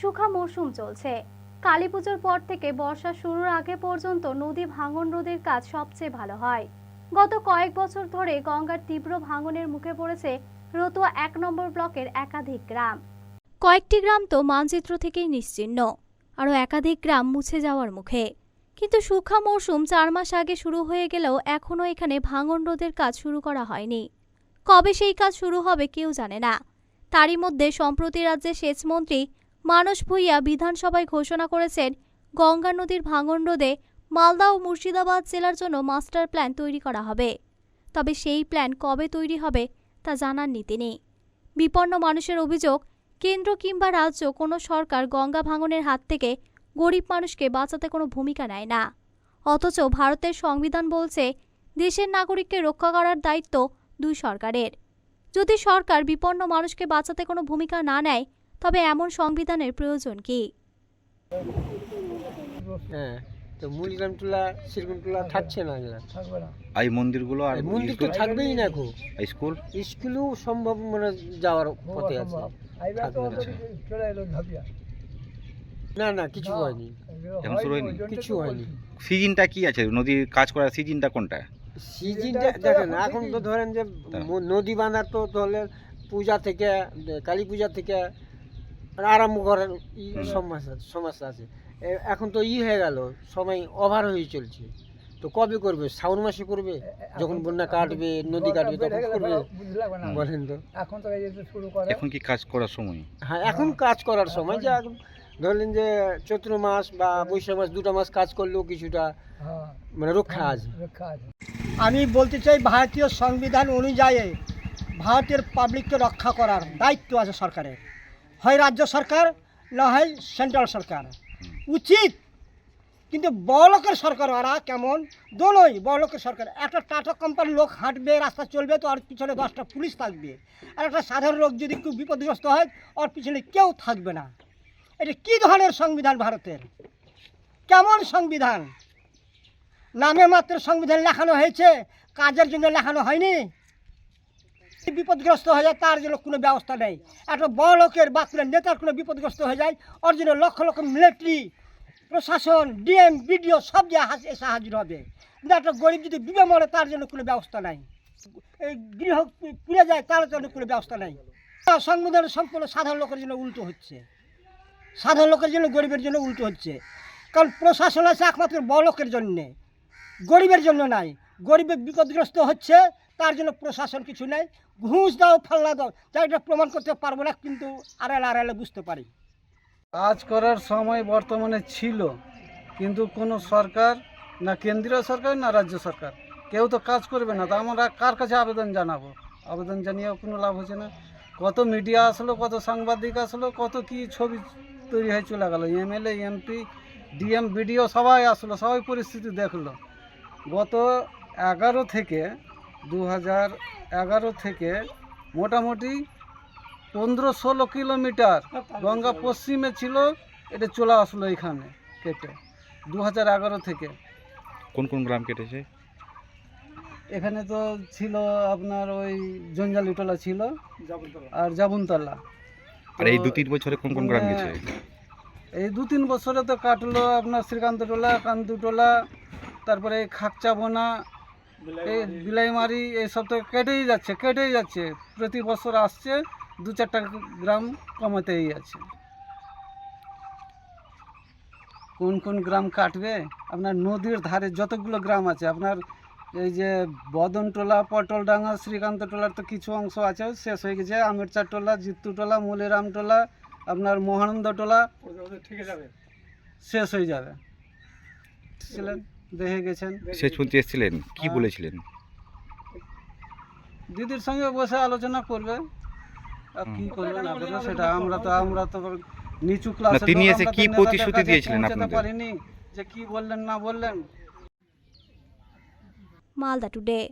শুখা মরশুম চলছে। কালী পুজোর পর থেকে বর্ষা শুরুর আগে পর্যন্ত নদী ভাঙন রোধের কাজ সবচেয়ে ভালো হয়। গত কয়েক বছর ধরে গঙ্গার তীব্র ভাঙনের মুখে পড়েছে রতুয়া এক নম্বর ব্লকের একাধিক গ্রাম। কয়েকটি গ্রাম তো মানচিত্র থেকেই নিশ্চিহ্ন আরও একাধিক গ্রাম মুছে যাওয়ার মুখে। কিন্তু শুখা মৌসুম চার মাস আগে শুরু হয়ে গেলেও এখনও এখানে ভাঙন রোধের কাজ শুরু করা হয়নি। কবে সেই কাজ শুরু হবে কেউ জানে না। তারই মধ্যে সম্প্রতি রাজ্যের সেচমন্ত্রী মানস ভূঁইয়া বিধানসভায় ঘোষণা করেছেন, গঙ্গা নদীর ভাঙন রোধে মালদা ও মুর্শিদাবাদ জেলার জন্য মাস্টার প্ল্যান তৈরি করা হবে। তবে সেই প্ল্যান কবে তৈরি হবে তা জানার নীতি নেই। বিপন্ন মানুষের অভিযোগ, কেন্দ্র কিংবা রাজ্য কোনো সরকার গঙ্গা ভাঙনের হাত থেকে গরিব মানুষকে বাঁচাতে কোনো ভূমিকা নেয় না। অথচ ভারতের সংবিধান বলছে, দেশের নাগরিককে রক্ষা করার দায়িত্ব দুই সরকারের। যদি সরকার বিপন্ন মানুষকে বাঁচাতে কোনো ভূমিকা না নেয় তবে এমন সংবিধানের প্রয়োজন কি? হ্যাঁ তো শ্রীগুনটুলা থাকছে না এগুলা? না এই মন্দিরগুলো আর মন্দির তো থাকবেই না স্কুল স্কুলেও সম্ভব মানে যাওয়ার পথে আছে। না। না কিছু হয়নি। এখন শুরু হয়নি? কিছু হয়নি। সিজনটা কি আছে? নদীর কাজ করার সিজনটা কোনটা? সিজনটা দেখেন এখন তো ধরেন যে নদী বাঁধার তো ধরেন পূজা থেকে কালী পূজা থেকে আরম্ভ করার ই। সমস্যা সমস্যা আছে। এখন তো ই হয়ে গেল সময় ওভার হয়ে চলছে। তো কবে করবে? শ্রাবণ মাসে করবে? যখন বন্যা কাটবে নদী কাটবে তখন করবে। বলেন তো। এখন তো শুরু করে এখন কি কাজ করার সময়? হ্যাঁ এখন কাজ করার সময় যে এখন ধরলেন যে চৈত্র মাস বা বৈশাখ মাস দুটো মাস কাজ করলেও কিছুটা হ্যাঁ। মানে রক্ষা আছে। রক্ষা আছে। আমি বলতে চাই ভারতীয় সংবিধান অনুযায়ী ভারতের পাবলিককে রক্ষা করার দায়িত্ব আছে সরকারের। হয় রাজ্য সরকার, না হয় সেন্ট্রাল সরকার। উচিত, কিন্তু বড়লোকের সরকার ওরা কেমন? দোনোই বড়লোকের সরকার। একটা টাটা কোম্পানির লোক হাঁটবে, রাস্তা চলবে, তো ওর পিছনে দশটা পুলিশ থাকবে। আর একটা সাধারণ লোক যদি খুব বিপদগ্রস্ত হয়, ওর পিছনে কেউ থাকবে না। এটা কী ধরনের সংবিধান ভারতের? কেমন সংবিধান? নামে মাত্র সংবিধান লেখানো হয়েছে, কাজের জন্য লেখানো হয়নি। বিপদগ্রস্ত হয়ে যায়, তার জন্য কোনো ব্যবস্থা নেই। একটা বড় লোকের বা কোনো নেতার কোনো বিপদগ্রস্ত হয়ে যায়, ওর জন্য লক্ষ লক্ষ মিলিটারি প্রশাসন ডিএম বিডিও সব জায়গায় এসে হাজির হবে। কিন্তু একটা গরিব যদি ডুবে মরে, তার জন্য কোনো ব্যবস্থা নাই। এই গৃহ পুড়ে যায়, তার জন্য কোনো ব্যবস্থা নাই। সংবিধান সম্পূর্ণ সাধারণ লোকের জন্য উল্টো হচ্ছে। সাধারণ লোকের জন্য, গরিবের জন্য উল্টো হচ্ছে। কারণ প্রশাসন আছে একমাত্র বড় লোকের জন্যে। গরিবের জন্য নাই। গরিবের বিপদগ্রস্ত হচ্ছে তার জন্য প্রশাসন কিছু নেই। ঘুষ দাও, ফাল্লা দাও, যা এটা প্রমাণ করতে পারব না, কিন্তু আড়ালে আড়ালে বুঝতে পারি। কাজ করার সময় বর্তমানে ছিল, কিন্তু কোনো সরকার, না কেন্দ্রীয় সরকার, না রাজ্য সরকার, কেউ তো কাজ করবে না। তা আমরা কার কাছে আবেদন জানাব? আবেদন জানিয়েও কোনো লাভ হচ্ছে না। কত মিডিয়া আসলো, কত সাংবাদিক আসলো, কত কি ছবি তৈরি হয়ে চলে গেলো। এমএলএ এমপি ডিএম, বিডিও সবাই আসলো, সবাই পরিস্থিতি দেখল। গত এগারো থেকে দু হাজার এগারো থেকে মোটামুটি পনেরো ষোলো কিলোমিটার গঙ্গা পশ্চিমে ছিল এটা চলে আসলো এখানে কেটে দু হাজার এগারো থেকে। কোন কোন গ্রাম কেটেছে? এখানে তো ছিল আপনার ওই জঞ্জালিটোলা ছিল আর জাবুনতলা। আর এই দু তিন বছরে কোন কোন গ্রাম গেছে? এই দু তিন বছরে তো কাটলো আপনার শ্রীকান্তটোলা কান্তুটোলা তারপরে এই খাকচাবনা বিলাইমারি এইসব তো কেটেই যাচ্ছে কেটেই যাচ্ছে। প্রতি বছর আসছে দু চারটা গ্রাম কমাতেই আছে। কোন কোন গ্রাম কাটবে? আপনার নদীর ধারে যতগুলো গ্রাম আছে আপনার এই যে বদনটোলা পটলডাঙ্গা শ্রীকান্তটোলার তো কিছু অংশ আছে শেষ হয়ে গেছে। আমিরচারটোলা জিত্তুটোলা মলিরামটোলা আপনার মহানন্দটোলা শেষ হয়ে যাবে। ছিলেন দেখে গেছেন। শেষ পর্যন্ত এসেছিলেন কি হ্যাঁ। বলেছিলেন? দিদির সঙ্গে বসে আলোচনা করবে আর কি করবে না করবে সেটা আমরা তো আমরা তো নিচু ক্লাস তিনি এসে কি প্রতিশ্রুতি দিয়েছিলেন আপনাদের? পারিনি যে কি বললেন না বললেন। মালদা টুডে।